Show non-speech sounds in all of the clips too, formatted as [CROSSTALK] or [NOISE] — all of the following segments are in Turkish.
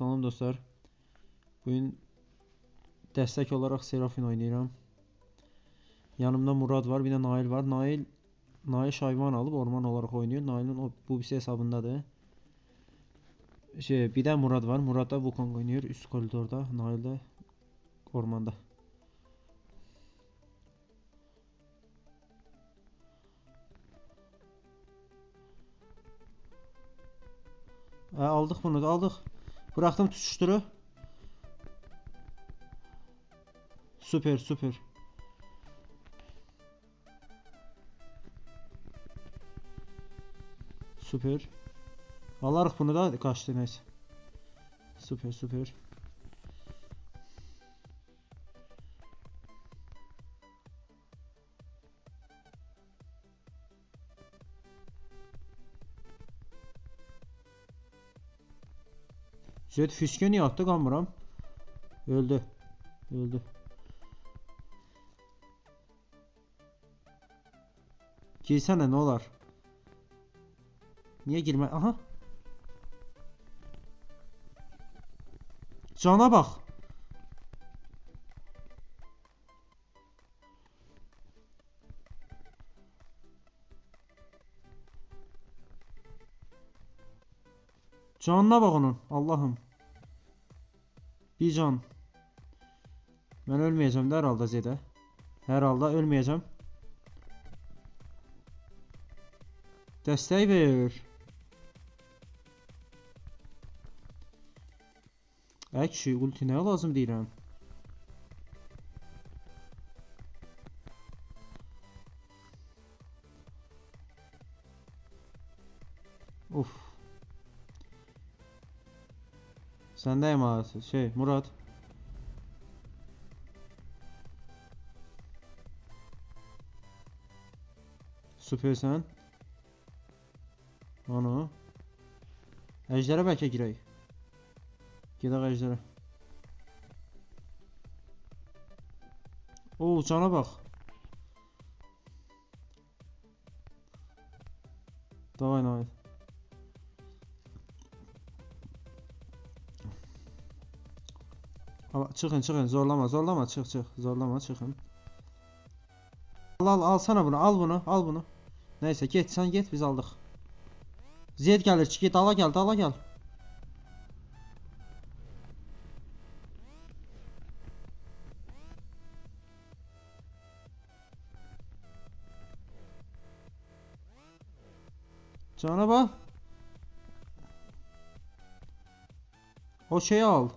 Salam dostlar. Bugün destek olarak Serafin oynayıram. Yanımda Murad var, bir de Nail var. Nail Nail Şayvan alıp orman olarak oynuyor. Nail'in o bu bir hesabındadır. Şey, bir de Murad var. Murad da Wukong oynuyor üst koridorda. Nail de ormanda. Ha, aldık bunu da aldık. Bıraktım tutuşturu. Süper süper. Süper. Alarıq bunu da kaçtı neyse. Süper süper. Zed fiske niye attı kamburam? Öldü. Öldü. Girsene ne olar? Niye girme? Aha. Cana bak. Canına bak onun. Allah'ım. Bir can. Ben ölmeyeceğim de herhalde Zede. Herhalde ölmeyeceğim. Desteği ver. Ekşi ulti ne lazım deyirəm. Sendeyim ağası. Şey Murat. Süpersen. Onu. Ejder'e belki girək. Gedək Ejder'e. Oo cana bak. Davay Nail. Ama çıkın çıkın zorlama zorlama çık çık zorlama çıkın. Al al alsana bunu al bunu al bunu. Neyse git sen git biz aldık. Ziyet gelir çık git ala gel dala gel. Cana bak. O şeyi al.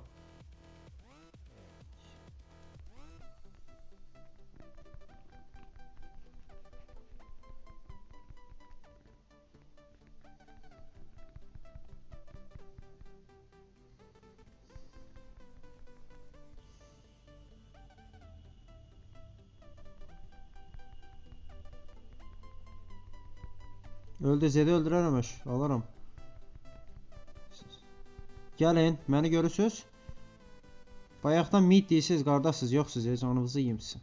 Öldü Zed'i öldürərəmiş. Alaram. Gəlin, məni görürsüz? Bayaqdan mid deyirsiz, qardaşsınız, yoxsuz, ya, canınızı yeyim sizin.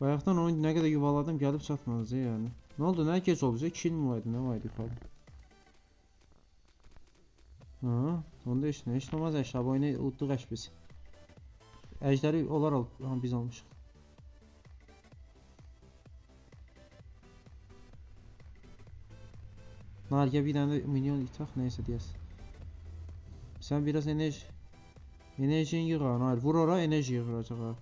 Bayaqdan onu nə qədər yuvaladım, gəlib çatmadınız yəni. Nə oldu, nə gec oldu? 2 il mi var idi, nə var idi yuxarı? Ha, onda heç nə, heç nə olmaz, əşrab oyunu udduq əş. Ejderi onlar al ha, biz almışıq. Nargiye bir tane de minyon itak neyse diyez. Sen biraz enerji enerjini yığ ha. Hayır vur ora enerji yığılacak ha.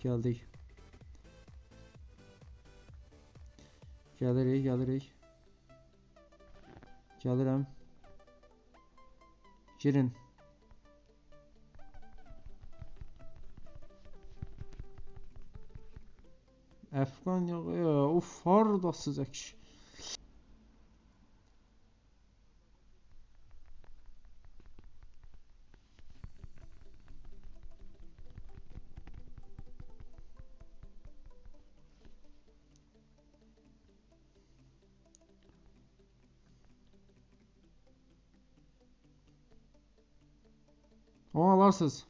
Geldik. Gelirik, gelirik. Gəlirəm. Girin. Yağı ya. Uf hardasız əkiş. O alarsınız.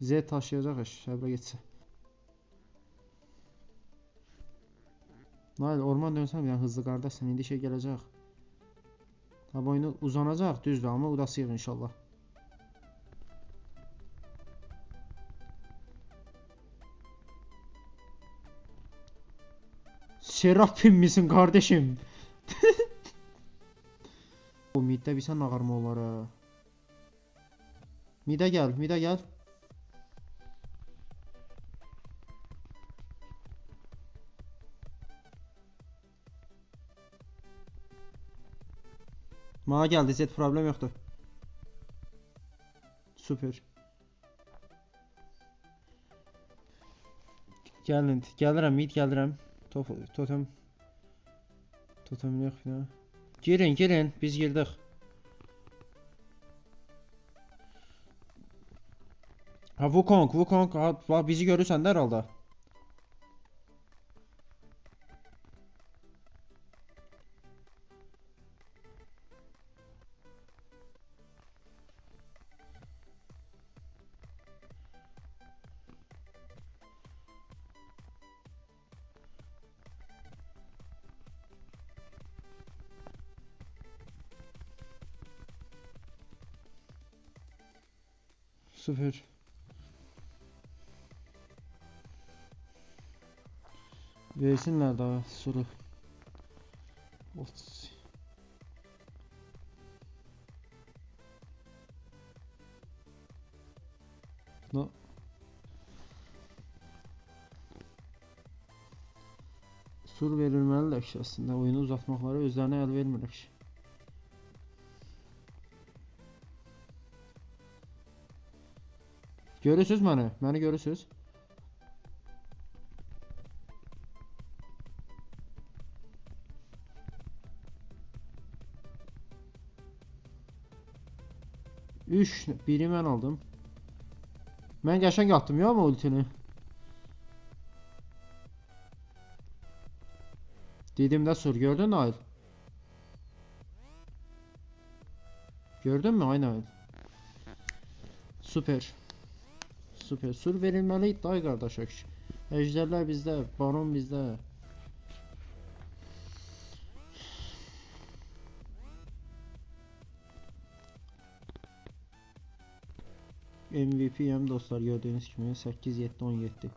Z taşıyacaq iş. Səbrə getsin. Nail orman dönsən bir dənə hızlı qardaşsan indi şey gələcək. Ha bu oyunu uzanacaq düzdür amma udasıyıq inşallah. Serafim misin kardeşim? [LAUGHS] Bu middə bir sən ağarma olar ha. Midə gəl, midə gəl. Mənə gəldi, Z problem yoxdur. Super. Gəlin, gəlirəm, mid gəlirəm. Totem. Totem yox ya. Girin, girin, biz girdik. Ha Wukong, Wukong, ha, bizi görürsən də herhalde. Süper. Versinler daha soru. Otuz. No. Sur verilməlidir ki, aslında oyunu uzatmaqları özlərinə əl vermirlər ki. Görürsüz məni? Məni görürsüz? Üç, biri mən aldım. Mən qəşəng atdım ya ama ultini. Didimdə sur gördün Nail? Gördün mü? Aynı Nail. Süper. Süper. Sur verilməliydi day qardaşıq. Əjdərlər bizdə, baron bizdə. MVP'yəm dostlar gördüğünüz kimi 8 7 17.